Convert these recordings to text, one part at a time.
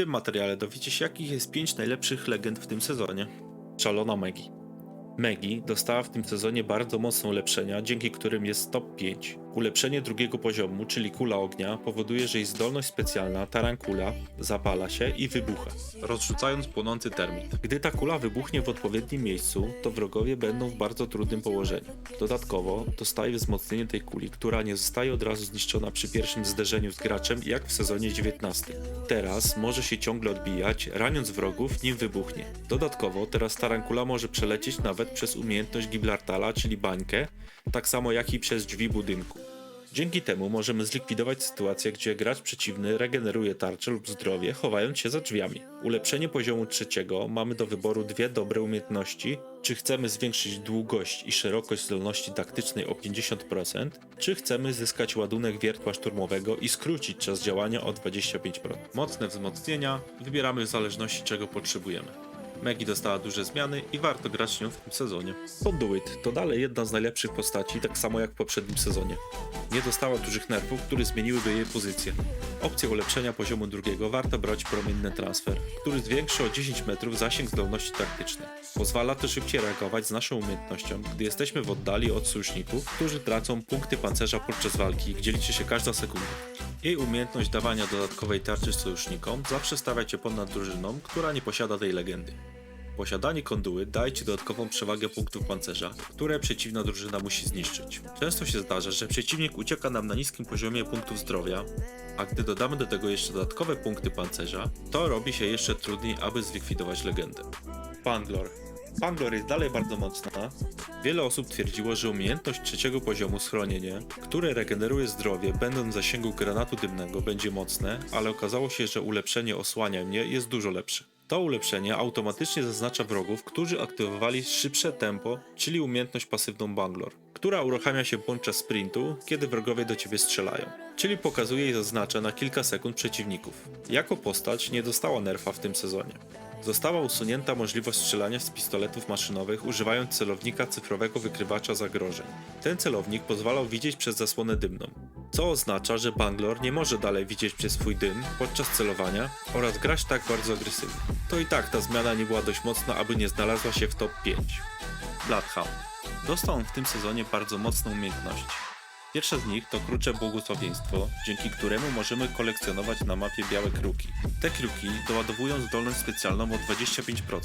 tym materiale dowiecie się, jakich jest 5 najlepszych legend w tym sezonie. Szalona Megi. Megi dostała w tym sezonie bardzo mocne ulepszenia, dzięki którym jest top 5. Ulepszenie drugiego poziomu, czyli kula ognia, powoduje, że jej zdolność specjalna, tarankula, zapala się i wybucha, rozrzucając płonący termit. Gdy ta kula wybuchnie w odpowiednim miejscu, to wrogowie będą w bardzo trudnym położeniu. Dodatkowo dostaje wzmocnienie tej kuli, która nie zostaje od razu zniszczona przy pierwszym zderzeniu z graczem, jak w sezonie 19. Teraz może się ciągle odbijać, raniąc wrogów, nim wybuchnie. Dodatkowo teraz tarankula może przelecieć nawet przez umiejętność Gibraltala, czyli bańkę, tak samo jak i przez drzwi budynku. Dzięki temu możemy zlikwidować sytuację, gdzie gracz przeciwny regeneruje tarczę lub zdrowie, chowając się za drzwiami. Ulepszenie poziomu trzeciego mamy do wyboru dwie dobre umiejętności, czy chcemy zwiększyć długość i szerokość zdolności taktycznej o 50%, czy chcemy zyskać ładunek wiertła szturmowego i skrócić czas działania o 25%. Mocne wzmocnienia wybieramy w zależności czego potrzebujemy. Megi dostała duże zmiany i warto grać nią w tym sezonie. Conduit to dalej jedna z najlepszych postaci, tak samo jak w poprzednim sezonie. Nie dostała dużych nerwów, które zmieniłyby jej pozycję. Opcję ulepszenia poziomu drugiego warto brać promienny transfer, który zwiększy o 10 metrów zasięg zdolności taktycznej. Pozwala to szybciej reagować z naszą umiejętnością, gdy jesteśmy w oddali od sojuszników, którzy tracą punkty pancerza podczas walki, gdzie liczy się każda sekunda. Jej umiejętność dawania dodatkowej tarczy sojusznikom zawsze stawia cię ponad drużyną, która nie posiada tej legendy. Posiadanie konduły daje ci dodatkową przewagę punktów pancerza, które przeciwna drużyna musi zniszczyć. Często się zdarza, że przeciwnik ucieka nam na niskim poziomie punktów zdrowia, a gdy dodamy do tego jeszcze dodatkowe punkty pancerza, to robi się jeszcze trudniej, aby zlikwidować legendę. Banglor. Banglor jest dalej bardzo mocna. Wiele osób twierdziło, że umiejętność trzeciego poziomu schronienie, które regeneruje zdrowie będąc w zasięgu granatu dymnego będzie mocne, ale okazało się, że ulepszenie osłania mnie jest dużo lepsze. To ulepszenie automatycznie zaznacza wrogów, którzy aktywowali szybsze tempo, czyli umiejętność pasywną Banglor, która uruchamia się podczas sprintu, kiedy wrogowie do ciebie strzelają, czyli pokazuje i zaznacza na kilka sekund przeciwników. Jako postać nie dostała nerfa w tym sezonie. Została usunięta możliwość strzelania z pistoletów maszynowych używając celownika cyfrowego wykrywacza zagrożeń. Ten celownik pozwalał widzieć przez zasłonę dymną, co oznacza, że Banglor nie może dalej widzieć przez swój dym podczas celowania oraz grać tak bardzo agresywnie. To i tak ta zmiana nie była dość mocna, aby nie znalazła się w top 5. Bloodhound. Dostał on w tym sezonie bardzo mocną umiejętność. Pierwsza z nich to krucze błogosławieństwo, dzięki któremu możemy kolekcjonować na mapie białe kruki. Te kruki doładowują zdolność specjalną o 25%.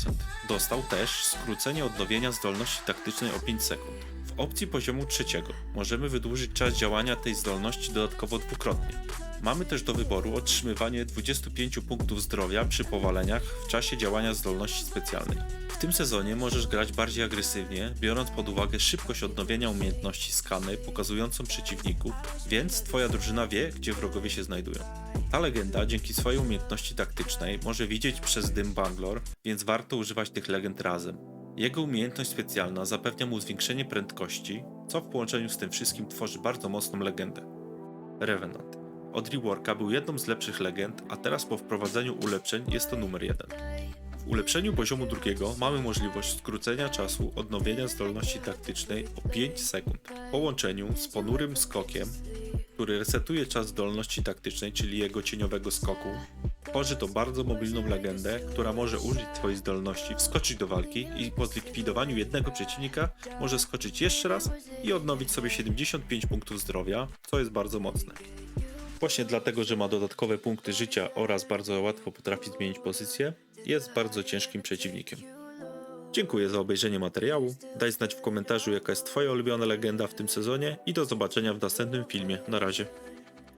Dostał też skrócenie odnowienia zdolności taktycznej o 5 sekund. W opcji poziomu trzeciego możemy wydłużyć czas działania tej zdolności dodatkowo dwukrotnie. Mamy też do wyboru otrzymywanie 25 punktów zdrowia przy powaleniach w czasie działania zdolności specjalnej. Tym sezonie możesz grać bardziej agresywnie, biorąc pod uwagę szybkość odnowienia umiejętności skany pokazującą przeciwników, więc twoja drużyna wie, gdzie wrogowie się znajdują. Ta legenda dzięki swojej umiejętności taktycznej może widzieć przez dym Banglor, więc warto używać tych legend razem. Jego umiejętność specjalna zapewnia mu zwiększenie prędkości, co w połączeniu z tym wszystkim tworzy bardzo mocną legendę. Revenant. Od reworka był jedną z lepszych legend, a teraz po wprowadzeniu ulepszeń jest to numer jeden. Ulepszeniu poziomu drugiego mamy możliwość skrócenia czasu odnowienia zdolności taktycznej o 5 sekund. W połączeniu z ponurym skokiem, który resetuje czas zdolności taktycznej, czyli jego cieniowego skoku, tworzy to bardzo mobilną legendę, która może użyć swojej zdolności, wskoczyć do walki i po zlikwidowaniu jednego przeciwnika może skoczyć jeszcze raz i odnowić sobie 75 punktów zdrowia, co jest bardzo mocne. Właśnie dlatego, że ma dodatkowe punkty życia oraz bardzo łatwo potrafi zmienić pozycję, jest bardzo ciężkim przeciwnikiem. Dziękuję za obejrzenie materiału. Daj znać w komentarzu, jaka jest Twoja ulubiona legenda w tym sezonie i do zobaczenia w następnym filmie. Na razie.